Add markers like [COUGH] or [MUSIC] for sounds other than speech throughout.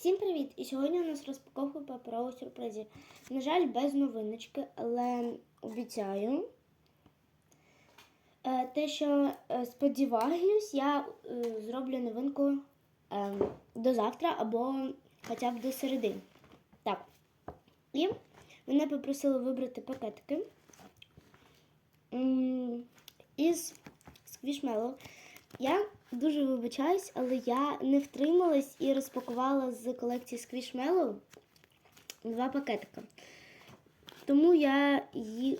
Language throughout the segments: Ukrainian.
Всім привіт! І сьогодні у нас розпаковка паперових сюрпризів. На жаль, без новиночки, але обіцяю. е, Те, що е, сподіваюсь, я е, зроблю новинку до завтра або хоча б до середи. Так. І мене попросили вибрати пакетики із сквішмело. Я дуже вибачаюсь, але я не втрималась і розпакувала з колекції Squishmallow два пакетика. Тому я ї-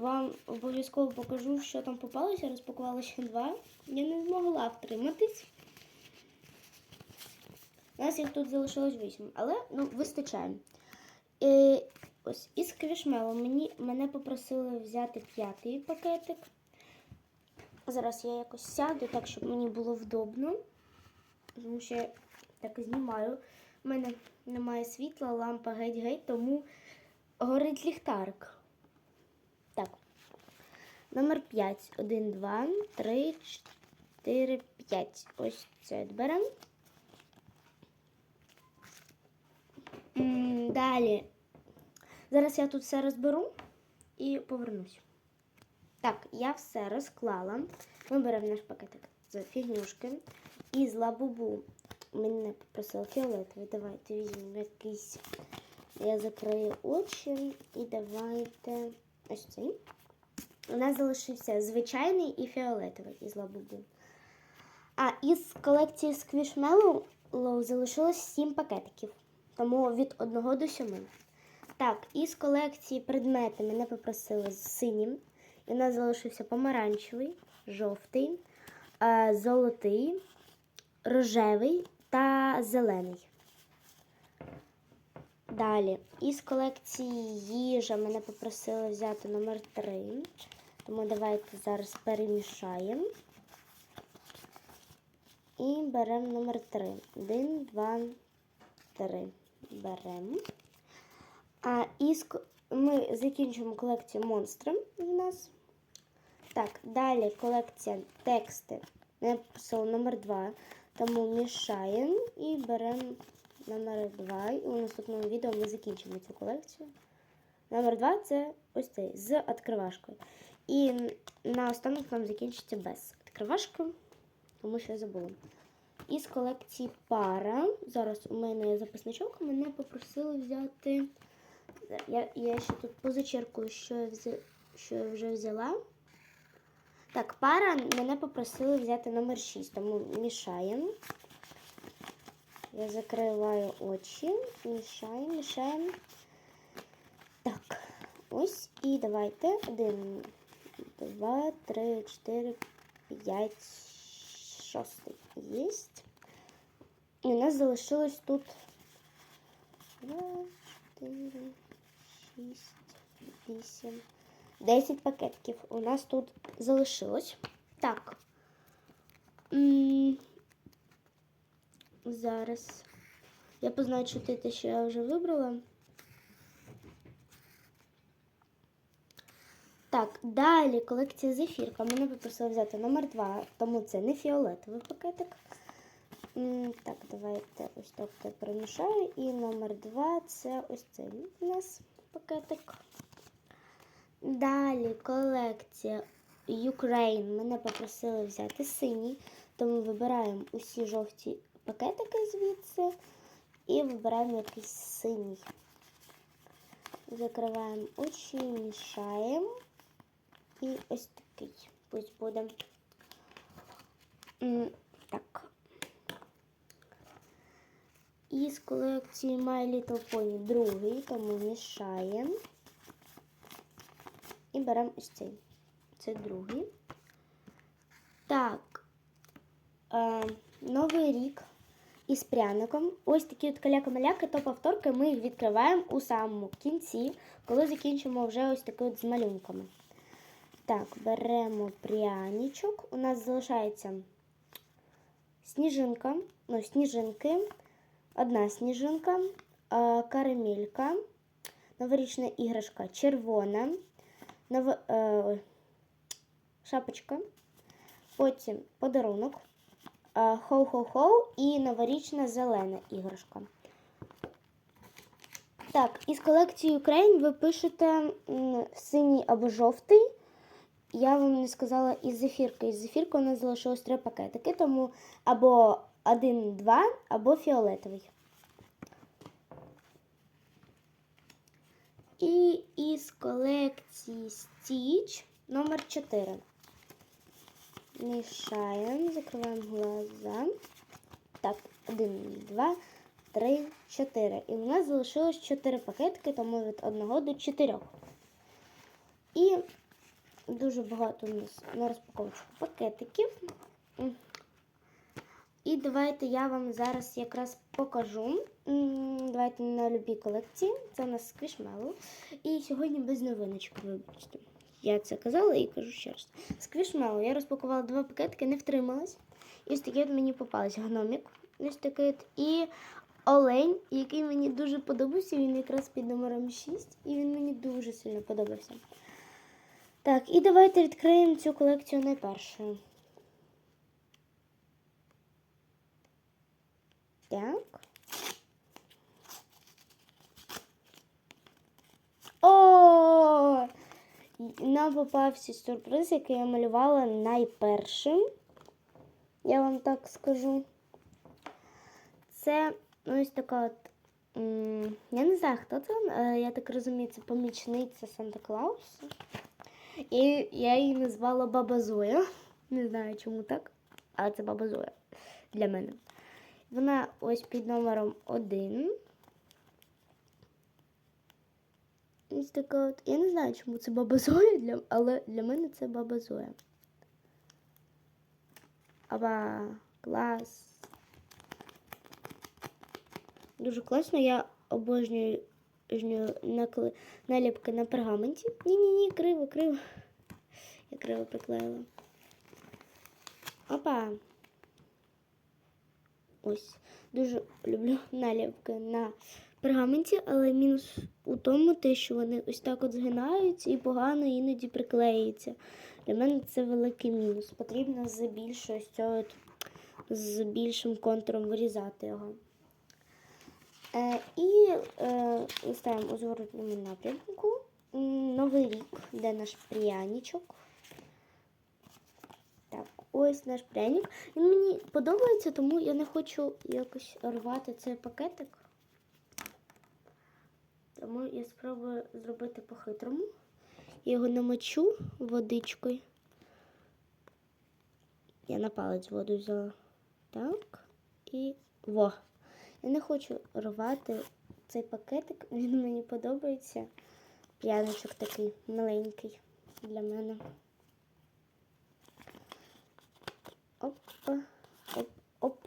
вам обов'язково покажу, що там попалося. Розпакувала ще два. Я не змогла втриматись. У нас їх тут залишилось вісім, але ну, вистачає. Е, ось із Squishmallow мені, мене попросили взяти п'ятий пакетик. Зараз я якось сяду так, щоб мені було вдобно. Тому що я так знімаю. У мене немає світла, лампа геть-геть, тому горить ліхтарик. Так. Номер 5. 1, 2, 3, 4, 5. Ось це беремо. М, Далі. Зараз я тут все розберу і повернусь. Так, я все розклала. Ми беремо наш пакетик з фігнюшки. І з лабубу мене попросили фіолетовий. Давайте візьмемо якийсь. Я закрию очі і давайте ось цей. У нас залишився звичайний і фіолетовий із лабубу. А із колекції Squishmallow залишилось 7 пакетиків. Тому від 1 до 7. Так, із колекції предмети мене попросили з синім. І у нас залишився помаранчевий, жовтий, е, золотий, рожевий та зелений. Далі, із колекції їжа мене попросили взяти номер 3. Тому давайте зараз перемішаємо. І беремо номер 3. 1, 2, 3. Беремо. А із ми закінчимо колекцію монстри в нас. Так, далі колекція тексти. Я написала номер 2. Тому мішаємо і беремо номер 2. І у наступному відео ми закінчимо цю колекцію. Номер 2 це ось цей з відкривашкою. І на останок нам закінчиться без відкривашки, тому що я забула. Із колекції пара. Зараз у мене є записничок, мене попросили взяти. Я, я ще тут позачеркую, що я, взя... що я вже взяла. Так, пара мене попросили взяти номер 6, тому мішаємо. Я закриваю очі, мішаємо, мішаємо. Так, ось і давайте. Один, два, три, чотири, п'ять, шостий. Єсть. І у нас залишилось тут. Два, 4, 6, 8, 10 пакетків у нас тут залишилось. Так. Зараз я позначу те, що я вже вибрала. Так, далі колекція зефірка. Мене попросили взяти номер 2, тому це не фіолетовий пакетик. Так, давайте ось так перемішаю. І номер 2 це ось цей у нас пакетик. Далі колекція Ukraine. Мене попросили взяти синій, тому вибираємо усі жовті пакетики звідси і вибираємо якийсь синій. Закриваємо очі, мішаємо. І ось такий. Пусть буде. Так. Із колекції My Little Pony другий, тому мішаємо. І беремо ось цей. Це другий. Так. Е, Новий рік із пряником. Ось такі от каляка-маляки, то повторки ми їх відкриваємо у самому кінці, коли закінчимо вже ось такі от з малюнками. Так, беремо пряничок. У нас залишається сніжинка, ну, сніжинки, одна сніжинка, е, карамелька, новорічна іграшка червона, нов, е, шапочка, потім подарунок, е, хоу-хоу-хоу і новорічна зелена іграшка. Так, із колекції Ukraine ви пишете синій або жовтий. Я вам не сказала із зефірки. Із зефірки у нас залишилось три пакетики, тому або один, два, або фіолетовий. І із колекції Stitch номер 4. Мішаємо, закриваємо глаза. Так, один, два, три, чотири. І в нас залишилось чотири пакетики, тому від одного до чотирьох. І дуже багато у нас на розпаковочку пакетиків. І давайте я вам зараз якраз покажу. Давайте на любій колекції. Це у нас сквішмело. І сьогодні без новиночок, вибачте. Я це казала і кажу ще раз. Сквішмело. Я розпакувала два пакетики, не втрималась. І ось таке от мені попалось гномік. Ось такий от. І олень, який мені дуже подобався. Він якраз під номером 6. І він мені дуже сильно подобався. Так, і давайте відкриємо цю колекцію найпершою. Так. О! Нам попався сюрприз, який я малювала найпершим. Я вам так скажу. Це ось така от. Я не знаю, хто це. е, Я так розумію, це помічниця Санта Клауса. І я її назвала Баба Зоя. Не знаю, чому так. Але це Баба Зоя для мене. Вона ось під номером 1. Ось така от. Я не знаю, чому це Баба Зоя, для... але для мене це Баба Зоя. Аба, клас. Дуже класно. Я обожнюю накли... наліпки на пергаменті. Ні-ні-ні, криво, криво. Я криво приклеїла. Опа. Ось. Дуже люблю наліпки на пергаменті, але мінус у тому, те, що вони ось так от згинаються і погано іноді приклеюються. Для мене це великий мінус. Потрібно з цього з більшим контуром вирізати його. Е, і е, ставимо у зворотньому напрямку. Новий рік, де наш пряничок. Ось наш пряник. Він мені подобається, тому я не хочу якось рвати цей пакетик. Тому я спробую зробити по-хитрому. Я його намочу водичкою. Я на палець воду взяла. Так. І во. Я не хочу рвати цей пакетик. Він мені подобається. Пряничок такий маленький для мене. Оп, оп, оп.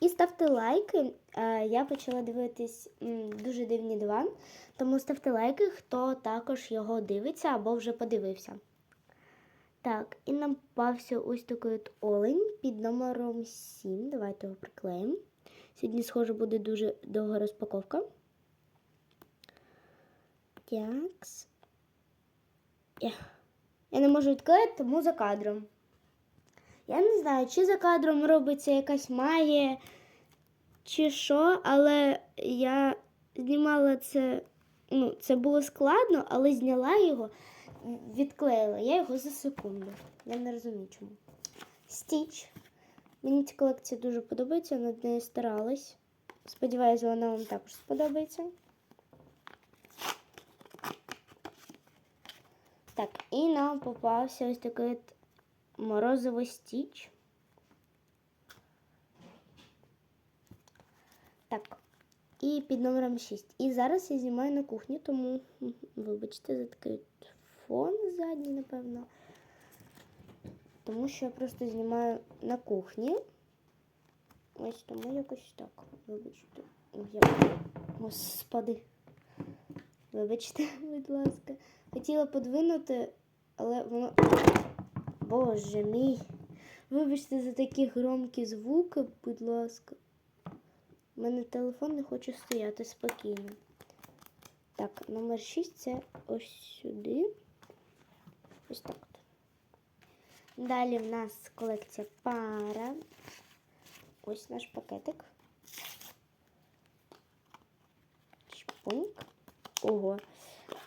І ставте лайки. Е, Я почала дивитись дуже дивні два. Тому ставте лайки, хто також його дивиться або вже подивився. Так, і нам попався ось такий от олень під номером 7. Давайте його приклеїмо. Сьогодні, схоже, буде дуже довга розпаковка. Такс. Я не можу відклеїти, тому за кадром. Я не знаю, чи за кадром робиться якась магія, чи що, але я знімала це. Ну, це було складно, але зняла його, відклеїла я його за секунду. Я не розумію чому. Стіч. Мені ця колекція дуже подобається, над нею старалась. Сподіваюся, вона вам також сподобається. Так, і нам попався ось такий от морозовий стіч. Так, і під номером 6. І зараз я знімаю на кухні, тому вибачте за такий фон задній, напевно. Тому що я просто знімаю на кухні. Ось тому якось так. Вибачте. Я... Господи. Вибачте, [LAUGHS] будь ласка. Хотіла подвинути, але воно. Боже мій. Вибачте за такі громкі звуки, будь ласка. У мене телефон не хоче стояти спокійно. Так, номер 6 це ось сюди. Ось так. Далі в нас колекція пара. Ось наш пакетик. понік. Ого.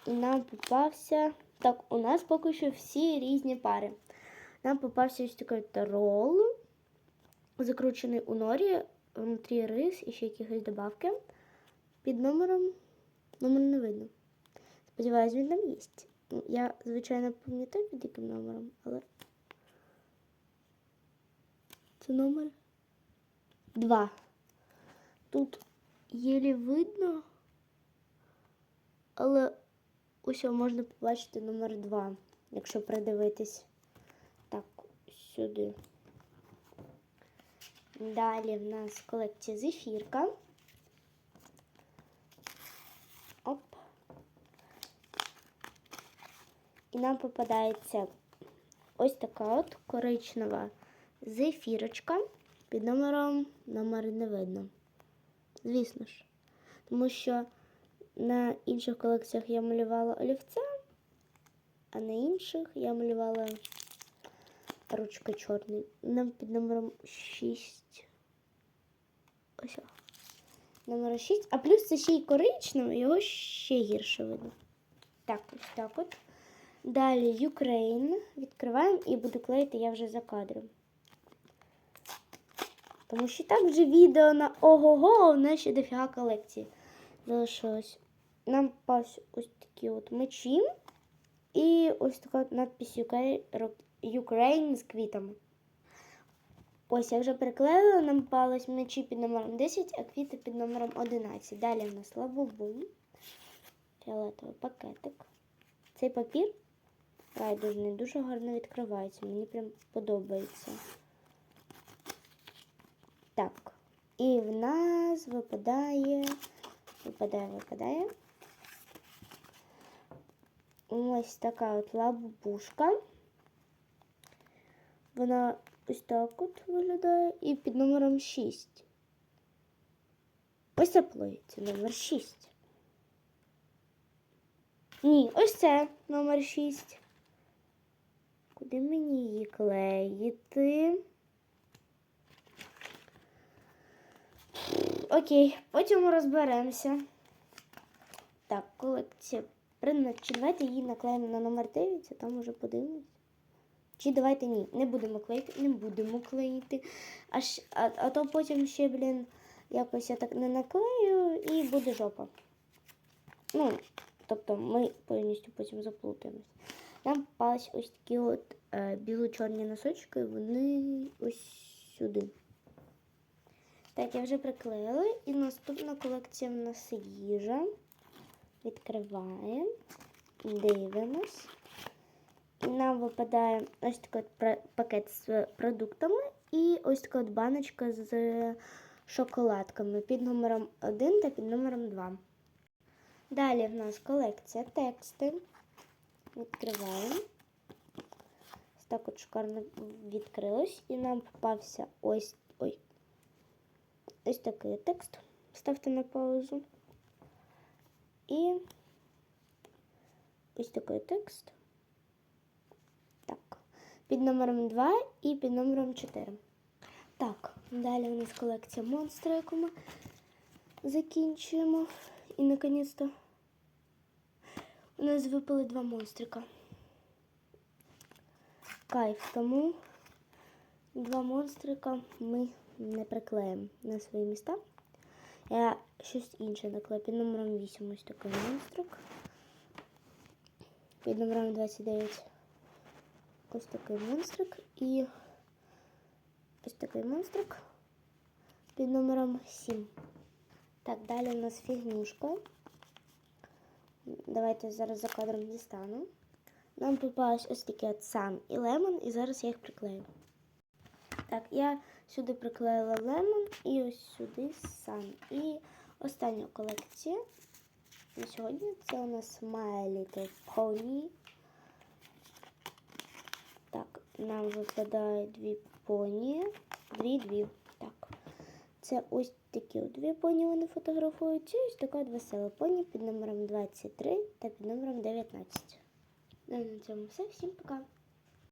І нам попався. Так, у нас поки що всі різні пари. Нам попався ось рол, закручений у норі, внутрі рис і ще якихось добавки. Під номером. Номер не видно. Сподіваюсь, він там є. Я, звичайно, пам'ятаю під яким номером, але. Це номер два. Тут єлі видно, але ось можна побачити номер два, якщо придивитись. Сюди. Далі в нас колекція зефірка. Оп. І нам попадається ось така от коричнева зефірочка під номером номер не видно. Звісно ж. Тому що на інших колекціях я малювала олівцем, а на інших я малювала ручкою чорний. Нам під номером 6. Ось. Номер 6. А плюс це ще й коричневий, його ще гірше видно. Так, ось так от. Далі Ukraine. Відкриваємо і буду клеїти я вже за кадром. Тому що так вже відео на ого-го, у нас ще дофіга колекції залишилось. Нам попався ось такі от мечі. І ось така надпись UK, Ukraine з квітами. Ось я вже приклеїла, нам попались мечі під номером 10, а квіти під номером 11. Далі в нас лабубум, фіолетовий пакетик. Цей папір райдужний дуже гарно відкривається. Мені прям подобається. Так. І в нас випадає, випадає, випадає. Ось така от лабубушка. Вона ось так от виглядає. І під номером 6. Ось це номер 6. Ні, ось це номер 6. Куди мені її клеїти? Окей, потім розберемося. Так, колекція. Давайте її наклеїмо на номер 9, а там уже подивимось. Чи давайте ні, не будемо клеїти, не будемо клеїти. А, а, а то потім ще, блін, якось я так не наклею і буде жопа. Ну, тобто ми повністю потім заплутаємось. Нам попались ось такі от е, біло-чорні носочки, вони ось сюди. Так, я вже приклеїла. І наступна колекція в нас їжа. Відкриваємо, дивимось. Нам випадає ось такий пакет з продуктами і ось така баночка з шоколадками під номером 1 та під номером 2. Далі в нас колекція тексти. Відкриваємо. Ось так от шикарно відкрилось. І нам попався ось ой, ось такий текст. Ставте на паузу. І ось такий текст. Під номером 2 і під номером 4. Так, далі у нас колекція монстри, яку ми закінчуємо. І наконець-то у нас випали два монстрика. Кайф, тому два монстрика ми не приклеїмо на свої міста. Я щось інше наклею. Під номером 8 ось такий монстрик. Під номером 29 ось такий монстрик. І ось такий монстрик. Під номером 7. Так, далі у нас фігнюшка. Давайте зараз за кадром дістану. Нам попалось ось такі от сан і лемон, і зараз я їх приклею. Так, я сюди приклеїла лемон і ось сюди сан. І остання колекція на сьогодні це у нас My Little. Нам випадає дві поні. Дві дві. Так. Це ось такі дві поні вони фотографуються. І ось така весела поні під номером 23 та під номером 19. Ну, На цьому все. Всім пока.